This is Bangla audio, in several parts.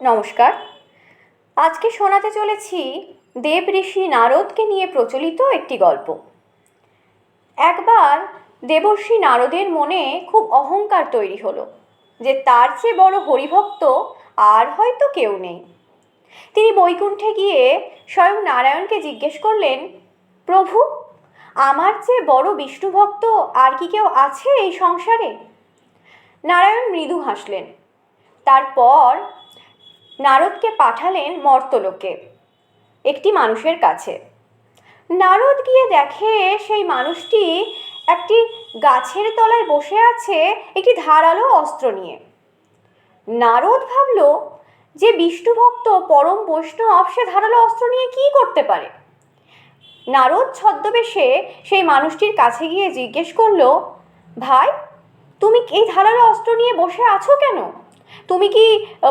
নমস্কার। আজকে শোনাতে চলেছি দেব ঋষি নারদকে নিয়ে প্রচলিত একটি গল্প। একবার দেবর্ষি নারদের মনে খুব অহংকার তৈরি হলো যে তার চেয়ে বড় হরিভক্ত আর হয়তো কেউ নেই। তিনি বৈকুণ্ঠে গিয়ে স্বয়ং নারায়ণকে জিজ্ঞেস করলেন, প্রভু, আমার চেয়ে বড় বিষ্ণুভক্ত আর কি কেউ আছে এই সংসারে? নারায়ণ মৃদু হাসলেন। তারপর নারদকে পাঠালেন মর্তলোকে, একটি মানুষের কাছে। নারদ গিয়ে দেখে সেই মানুষটি একটি গাছের তলায় বসে আছে, একটি ধারালো অস্ত্র নিয়ে। নারদ ভাবল, যে বিষ্ণুভক্ত পরম বৈষ্ণব, সে ধারালো অস্ত্র নিয়ে কি করতে পারে? নারদ ছদ্মবেশে সেই মানুষটির কাছে গিয়ে জিজ্ঞেস করল, ভাই, তুমি এই ধারালো অস্ত্র নিয়ে বসে আছো কেন? তুমি কি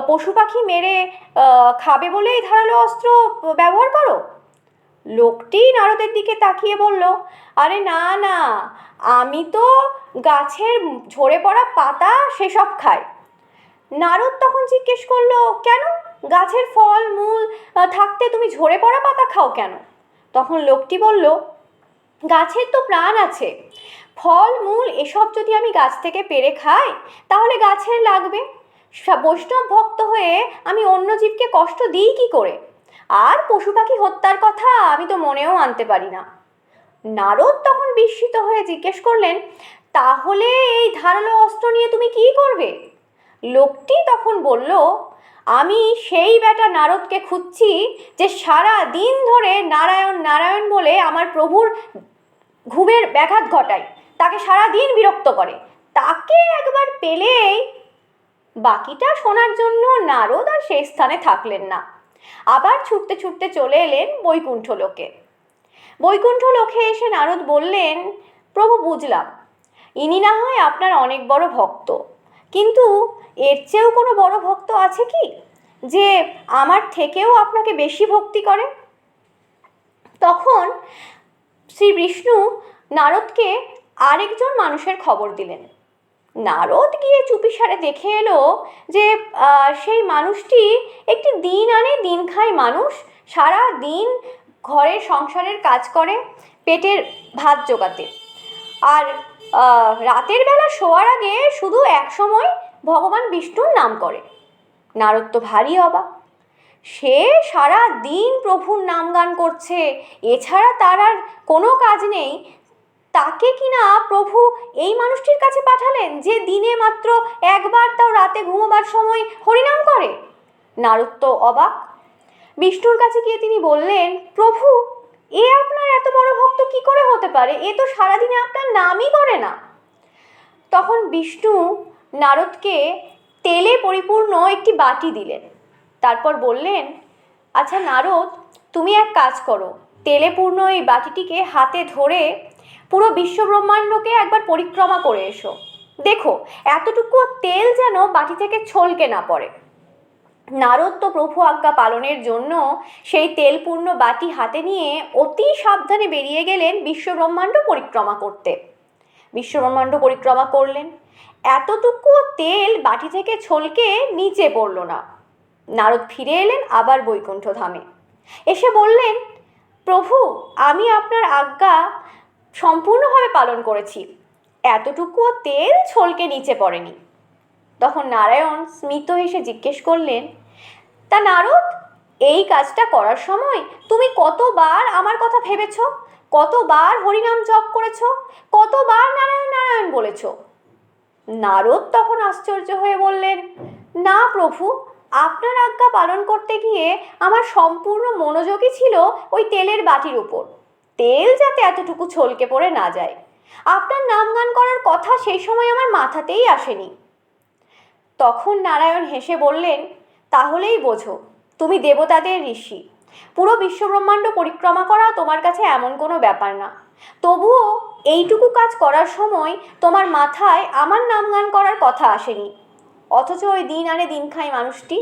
পশু পাখি মেরে খাবে বলে এই ধারালো অস্ত্র ব্যবহার করো? লোকটি নারদের দিকে তাকিয়ে বলল, আরে না না, আমি তো গাছের ঝরে পড়া পাতা সেসব খাই। নারদ তখন জিজ্ঞেস করল, কেন? গাছের ফল, মূল থাকতে তুমি ঝরে পড়া পাতা খাও কেন? তখন লোকটি বলল, গাছের তো প্রাণ আছে। ফল, মূল, এসব যদি আমি গাছ থেকে পেরে খাই, তাহলে গাছের লাগবে। বৈষ্ণব ভক্ত হয়ে আমি অন্য জীবকে কষ্ট দিই কি করে? আর পশু পাখি হত্যার কথা আমি তো মনেও আনতে পারি না। নারদ তখন বিস্মিত হয়ে জিজ্ঞেস করলেন, তাহলে এই ধারালো অস্ত্র নিয়ে তুমি কি করবে? লোকটি তখন বলল, আমি সেই বেটা নারদকে খুঁজছি যে সারা দিন ধরে নারায়ণ নারায়ণ বলে আমার প্রভুর ঘুমের ব্যাঘাত ঘটায়। তাকে সারা দিন বিরক্ত করে। তাকে একবার পেলেই বাকিটা শোনার জন্য নারদ আর সেই স্থানে থাকলেন না। আবার ছুটতে ছুটতে চলে এলেন বৈকুণ্ঠ লোকে। বৈকুণ্ঠ লোকে এসে নারদ বললেন, প্রভু, বুঝলাম। ইনি না হয় আপনার অনেক বড় ভক্ত। কিন্তু এর চেয়েও কোনো বড় ভক্ত আছে কি, যে আমার থেকেও আপনাকে বেশি ভক্তি করে? তখন শ্রী বিষ্ণু নারদকে আরেকজন মানুষের খবর দিলেন। নারদ গিয়ে চুপিসারে দেখে এলো যে সেই মানুষটি একটি দিন আনে, দিন খায় মানুষ। সারা দিন ঘরের সংসারের কাজ করে, পেটের ভাত জোগাতে। আর রাতের বেলা শোয়ার আগে শুধু এক সময় ভগবান বিষ্ণুর নাম করে। নারদ তো ভারী অবাক। সে সারা দিন প্রভুর নাম গান করছে। এছাড়া তার আর কোনো কাজ নেই। তাকে কিনা প্রভু এই মানুষটির কাছে পাঠালেন যে দিনে মাত্র একবার তাও রাতে ঘুমোবার সময় হরিনাম করে? নারদ তো অবাক। বিষ্ণুর কাছে গিয়ে তিনি বললেন, প্রভু, এ আপনার এত বড় ভক্ত কি করে হতে পারে? এ তো সারাদিনে আপনার নামই করে না। তখন বিষ্ণু নারদকে তেলে পরিপূর্ণ একটি বাটি দিলেন। তারপর বললেন আচ্ছা নারদ, তুমি এক কাজ করো। তেলে পূর্ণ এই বাটিটিকে হাতে ধরে পুরো বিশ্বব্রহ্মাণ্ডকে একবার পরিক্রমা করে এসো। দেখো এতটুকু তেল যেন বাটি থেকে ছলকে না পড়ে। নারদ তো প্রভু আজ্ঞা পালনের জন্য সেই তেলপূর্ণ বাটি হাতে নিয়ে অতি সাবধানে বেরিয়ে গেলেন বিশ্বব্রহ্মাণ্ড পরিক্রমা করতে। বিশ্বব্রহ্মাণ্ড পরিক্রমা করলেন। এতটুকু তেল বাটি থেকে ছলকে নিচে পড়ল না। নারদ ফিরে এলেন আবার বৈকুণ্ঠ ধামে এসে বললেন, প্রভু, আমি আপনার আজ্ঞা সম্পূর্ণভাবে পালন করেছি। এতটুকুও তেল ছলকে নিচে পড়েনি। তখন নারায়ণ স্মিত হেসে জিজ্ঞেস করলেন, তা নারদ, এই কাজটা করার সময় তুমি কতবার আমার কথা ভেবেছ? কতবার হরিনাম জপ করেছ? কতবার নারায়ণ নারায়ণ বলেছ? নারদ তখন আশ্চর্য হয়ে বললেন, না প্রভু, আপনার আজ্ঞা পালন করতে গিয়ে আমার সম্পূর্ণ মনোযোগই ছিল ওই তেলের বাটির উপর। তেল যাতে এতটুকু ছলকে পড়ে না যায়। আপনার নাম গান করার কথা সেই সময় আমার মাথাতেই আসেনি। তখন নারায়ণ হেসে বললেন, তাহলেই বোঝো, তুমি দেবতাদের ঋষি। পুরো বিশ্বব্রহ্মাণ্ড পরিক্রমা করা তোমার কাছে এমন কোনো ব্যাপার না। তবুও এইটুকু কাজ করার সময় তোমার মাথায় আমার নাম গান করার কথা আসেনি। অথচ ওই দিন আনে দিন খায় মানুষটি।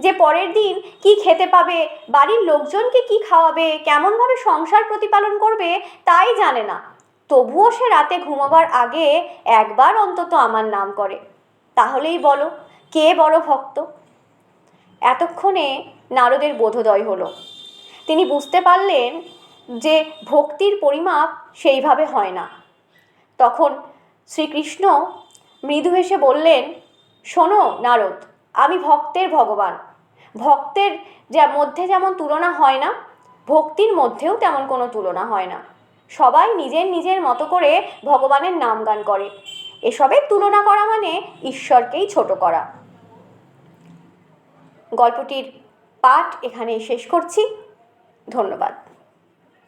যে পরের দিন কি খেতে পাবে, বাড়ির লোকজনকে কি খাওয়াবে, কেমনভাবে সংসার প্রতিপালন করবে, তাই জানে না। তবুও সে রাতে ঘুমাবার আগে একবার অন্তত আমার নাম করে। তাহলেই বলো, কে বড় ভক্ত? এতক্ষণে নারদের বোধোদয় হলো। তিনি বুঝতে পারলেন যে ভক্তির পরিমাপ সেইভাবে হয় না। তখন শ্রীকৃষ্ণ মৃদু হেসে বললেন, শোনো নারদ, আমি ভক্তের ভগবান। ভক্তের যা, মধ্যে যেমন তুলনা হয় না, ভক্তির মধ্যেও তেমন কোনো তুলনা হয় না। সবাই নিজের নিজের মতো করে ভগবানের নাম গান করে। এসবের তুলনা করা মানে ঈশ্বরকেই ছোট করা। গল্পটির পাঠ এখানেই শেষ করছি। ধন্যবাদ।